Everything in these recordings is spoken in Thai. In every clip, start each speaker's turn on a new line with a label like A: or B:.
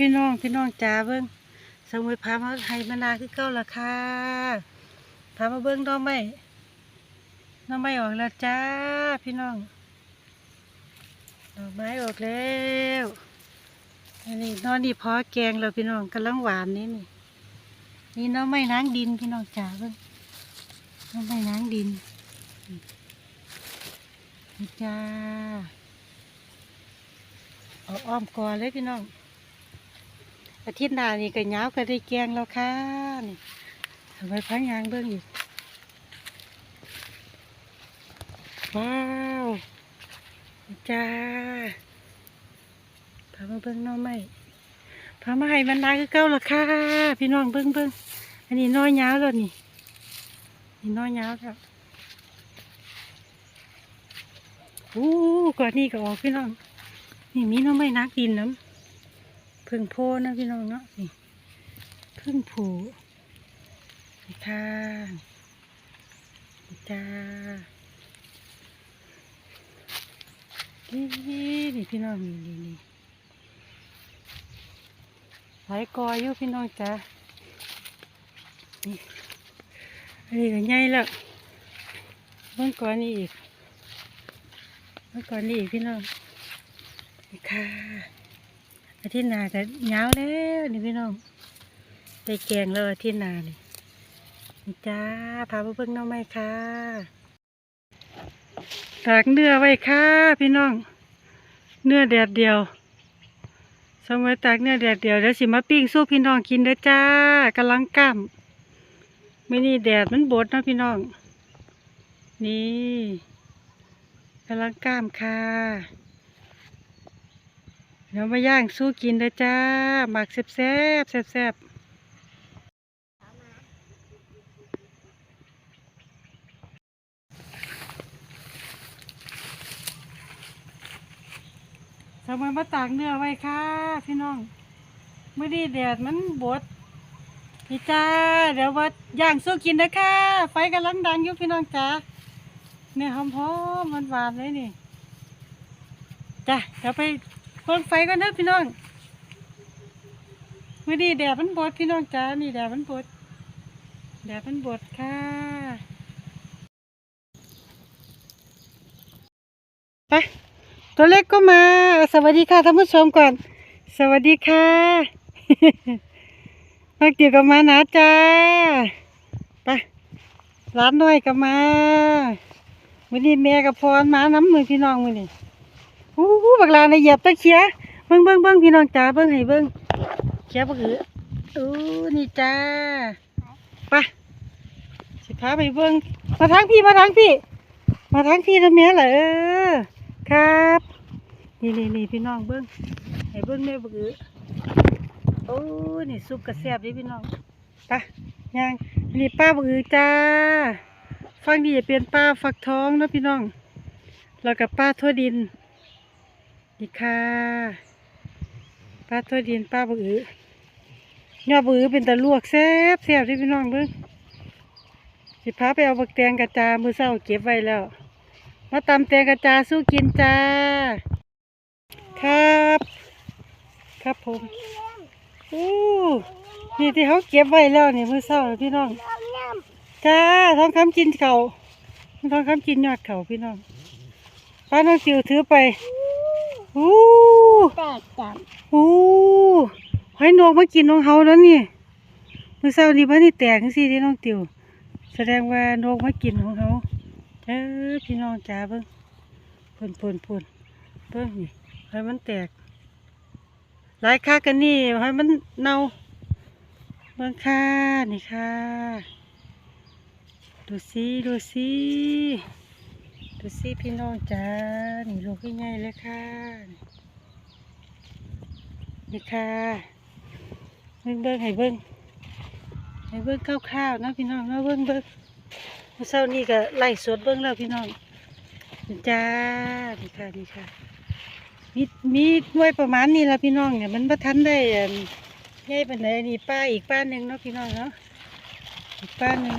A: พี่น้องพี่น้องจ๋าเบิ้งสมุยพามาให้มานาคือเก้าละค่ะพามาเบิ้งดอกไม่น้อกไม้ออกแล้วจ้าพี่น้องดอกไม้ออกแล้วอันนี้นอนนี่พอแกงแล้วพี่น้องกำลังหวานนี่นี่นี่น้องไม้นางดินพี่น้องจ๋าเบิ้งน้องไม้นางดินนี่จ้าเอาอ้อมกอเลยพี่น้อง อาทิตย์หน้านี่ก็ยาวก็ได้แกงแล้วค่ะนี่ทำไมพังยางเบื้องอีก ว้าวจ้าพามาเบิ้องน้อไม้พามาให้มันนาคือเก้าและค่ะ พี่น้องเบิ้องเบิ้องอันนี้น้อยยาวแล้วนี่นี่น้อยยาวแล้วอู้ก่อนนี้ก็ออกพี่น้องนี่มีน้อไม้นักดินน้ำ พึ่งโพนะพี่น้องเนาะนี่พึ่งผูนี่ค่ะนี่จ้านี่นี่พี่น้องนี่นี่นี่หลายกออยู่พี่น้องจ้านี่อันนี้ก็ใหญ่แล้วเบิ่งก่อนนี่อีกเบิ่งก่อนนี่อีกพี่น้องนี่ค่ะ อาทิตย์หน้าก็ยาวแล้วนี่พี่น้องได้แกงแล้วอาทิตย์หน้านี่จ้าพาไปเบิ่งน้องไหมค่ะตากเนื้อไว้ค่ะพี่น้อง เนื้อแดดเดียวสมัยตากเนื้อแดดเดียวเดี๋ยวสิมาปิ้งสู้พี่น้องกินเด้อจ้ากำลังก้ามไม่นี่แดดมันบดนะพี่น้อง นี่กำลังก้ามค่ะ เดี๋ยวมาย่างสู้กินเด้อจ้าหมักแซ่บแซ่บแซ่บสมัยมาตากเนื้อไว้ค่ะ พี่น้องเมื่อนี้แดดมันบดนี่จ้า เดี๋ยวว่าย่างสู้กินเด้อค่ะไฟกำลังดังอยู่พี่น้องจ้าเนี่ยหอมๆหวานๆเลยนี่จ้ะเดี๋ยวไป เพิ่งไฟกันเด้อพี่น้องมื่อนี้แดดมันบดพี่น้องจ้านี่แดดมันบดแดดมันบดค่ะไปตัวเล็กก็มา สวัสดีค่ะท่านผู้ชมก่อน สวัสดีค่ะนักเตียวก็มานะจ้าไปร้านน้อยก็มามื่อนี้แม่กับพรมาน้ำมือพี่น้องมือนี่ อู้หูบักลาในเหยียบตะเคียเบิ้งเบิ้งเบิ้งพี่น้องจ๋าเบิ้งให้เบิ้งเคียบักหืออู้นี่จ้าไปสิพาไปเบิ้งมาทางพี่มาทางพี่ มาทางพี่ทำไมล่ะเออครับนี่นี่นี่พี่น้องเบิ้งให้เบิ้งแม่บักหือโอ้นี่ซุปกระแซบดิพี่น้องไปย่างนี่ป้าบักหือจ้าฟังดีจะเป็นป้าฟักท้องนะพี่น้องแล้วกับป้าทั่วดิน นี่ค่ะป้าทั่วดินป้าบือยอดบือเป็นตะลวกแซ่บแซ่บที่พี่น้องเบิ่งสิพาไปเอาบักแตงกระจามือเศร้าเก็บไว้แล้ว มาตำแตงกระจาสู้กินจ้า ครับ ครับผมอู้นี่ที่เขาเก็บไว้แล้วนี่มือเศร้าพี่น้องจ้าท้องคำกินเขาท้องคำกินยอดเขาพี่น้องป้าน้องจิ๋วถือไป อู้
B: แตกจับ
A: อู้หอยนกมากินของเขาแล้วนี่มื่อเช้านี้พันนี่แตกสิที่น้องจิ๋วแสดงว่านกมากินของเขาเออพี่น้องจ๋าเบิ่งพ่นพ่นพ่นเบิ่งนี่หอยมันแตก หลายค่ากันนี่หอยมันเน่าเบิ่งค่ะนี่ค่ะ ดูสิดูสิ ดูสิพี่น้องจ้า นี่ลูกง่ายๆเลยค่ะ นี่ค่ะเบิ้งเบิ้งให้เบิ้งให้เบิ้งคร่าวๆนะพี่น้องนะเบิ้งเบิ้งเมื่อเช้านี้ก็ไล่สดเบิ้งแล้วพี่น้องจ้า นี่ค่ะนี่ค่ะ มีมีหน่วยประมาณนี้ละพี่น้องเนี่ยมันประทันได้ง่ายปานไหนนี่ป้าอีกป้าหนึ่งเนาะพี่น้องเนาะอีกป้าหนึ่ง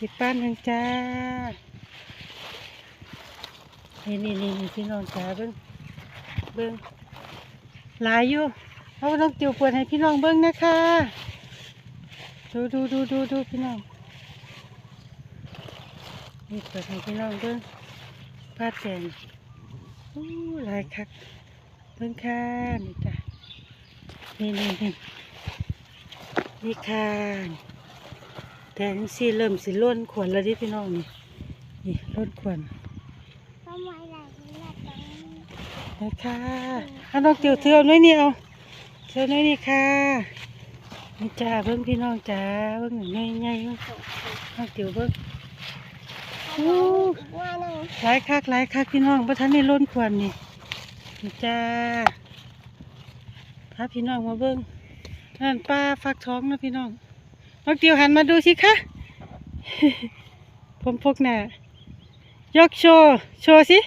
A: อีกป้านหนึ่งจ้านี่นี่นี่นี่พี่น้องจ้าเบิ้งเบิ้งหลายอยู่เอาน้องติวปิดให้พี่น้องเบิ้งนะคะดูดูดูดูดูพี่น้องนี่เปิดให้พี่น้องเบิ้งผ้าแตงอู้หลายคักเบิ้งค่ะนี่จ้ะนี่นี่นี่นี่ค่ะ แตงสีเริ่มสิล้นขวดแล้วดิพี่น้องนี่นี่ล้นขวด
B: ทำไมล่ะนี่ล่ะตรงนี้
A: นะคะอันน้องติวเทือน้อยนี่เอาเทือน้อยนี่ค่ะนี่จ้าเบิ้งพี่น้องจ้าเบิ้งหน่อยใหญ่ๆเบิ้งน้องติวเบิ้งอู้
B: อีกว่าหนึ่ง
A: หลายคักหลายคักพี่น้องพระท่านในล้นขวดนี่นี่จ้าพาพี่น้องมาเบิ้งนั่นป้าฟักท้องนะพี่น้อง น้องติวหันมาดูสิคะ ผมพกหน้ายกโชว์โชว์สิ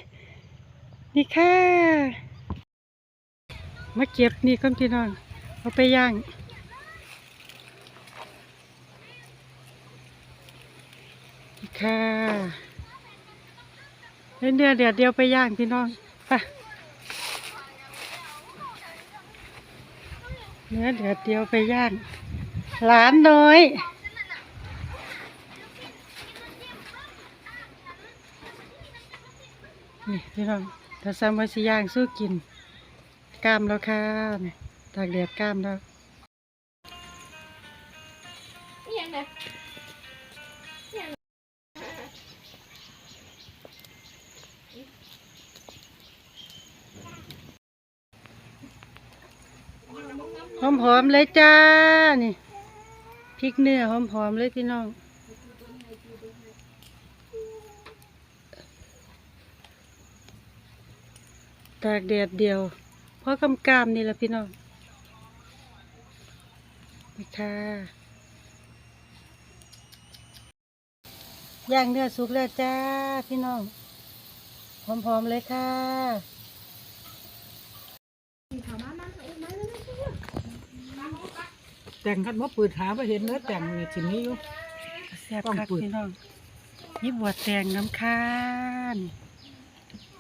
A: นี่ค่ะ มาเก็บนี่ก่อนพี่น้อง เอาไปย่างนี่ค่ะเนื้อเดือดเดียวเดียวไปย่างพี่น้องไปเนื้อเดือดเดียวไปย่าง หลานน้อย นี่พี่น้องถ้าซ้ำว่าสิย่างสู้กิน กล้ามแล้วค่ะนี่ตากแดดกล้ามแล้วหอมๆเลยจ้า นี่ พริกเนื้อหอมๆเลยพี่น้อง ตากแดดเดียว เพราะกำกามนี่แหละพี่น้องนี่ค่ะย่างเนื้อสุกแล้วจ้าพี่น้องหอมๆเลยค่ะ
C: แต่งกันว่าปืนหาไปเห็นเนื้อแต่งนี่ทีนี้อยู่
A: แซ่บ
C: ต้อง
A: คัก
C: ปืด
A: พี่น้องนี่บวชแตงน้ำค้าน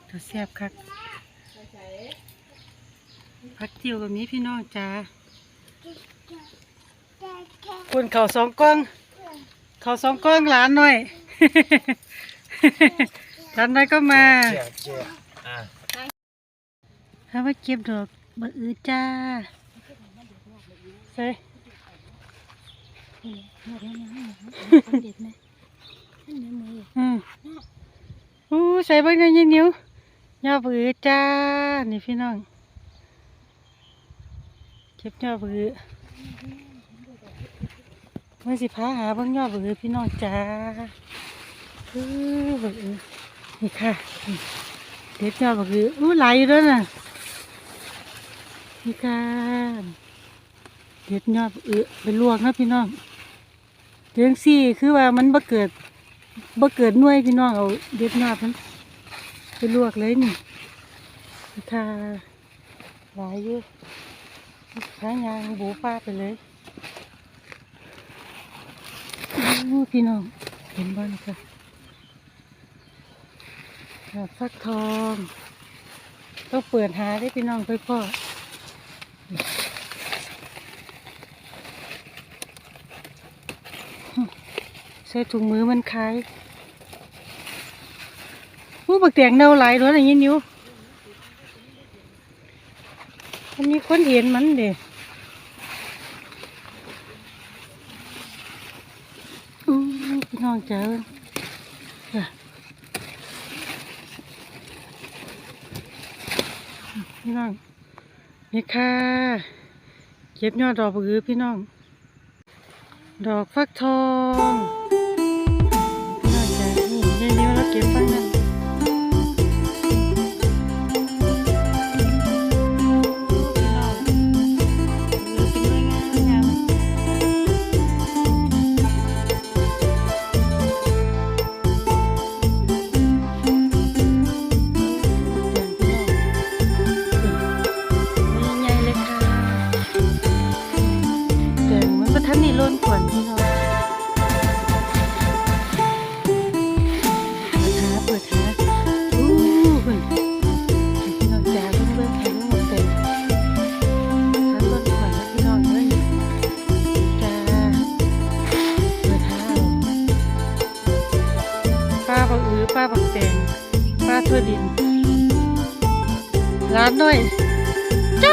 A: ตัวแซ่บคักพักเที่ยวแบบนี้พี่น้องจ้า
B: แก่แก่
A: คนเขาสองกล้อง เขาสองกล้องหลานหน่อย หลานน้อยก็มาถ้าว่าเก็บดอกบะอือจ้าใส่
B: เด็ดนะท่านเนื้อมือ
A: อืมอู้ใส่เบ้างไงยายนิ้วย่าบะอือจ้า นี่พี่น้อง เก็บย่าบะอือเมื่อสิพาหาเบ้างย่าบะอือพี่น้องจ้าเออบะอือนี่ค่ะเด็ดย่าบะอืออู้ไหลด้วยน่ะนี่ค่ะเด็ดย่าบะอือไปลวกนะพี่น้อง เรื่องซี่คือว่ามันบ่เกิดบ่เกิดน่วยพี่น้องเอาเด็ดย่ามันไปลวกเลยนี่นี่ค่ะหลายอยู่ขายางบูป้าไปเลยพี่น้องเห็นบ้านค่ะดอกฟักทองต้องเปิดหาได้พี่น้องไปพ่อ ใส่ถุงมือมันคล้ายผู้บักแตงเน่าหลายด้วยอย่างนี้นิ้วมันมีคนเห็นมันเด้อพี่น้องเจอจ้ะพี่น้องนี่ค่ะเก็บยอดดอกบือพี่น้อง ดอกฟักทอง ทั่วดินร้านหน่อย ใจ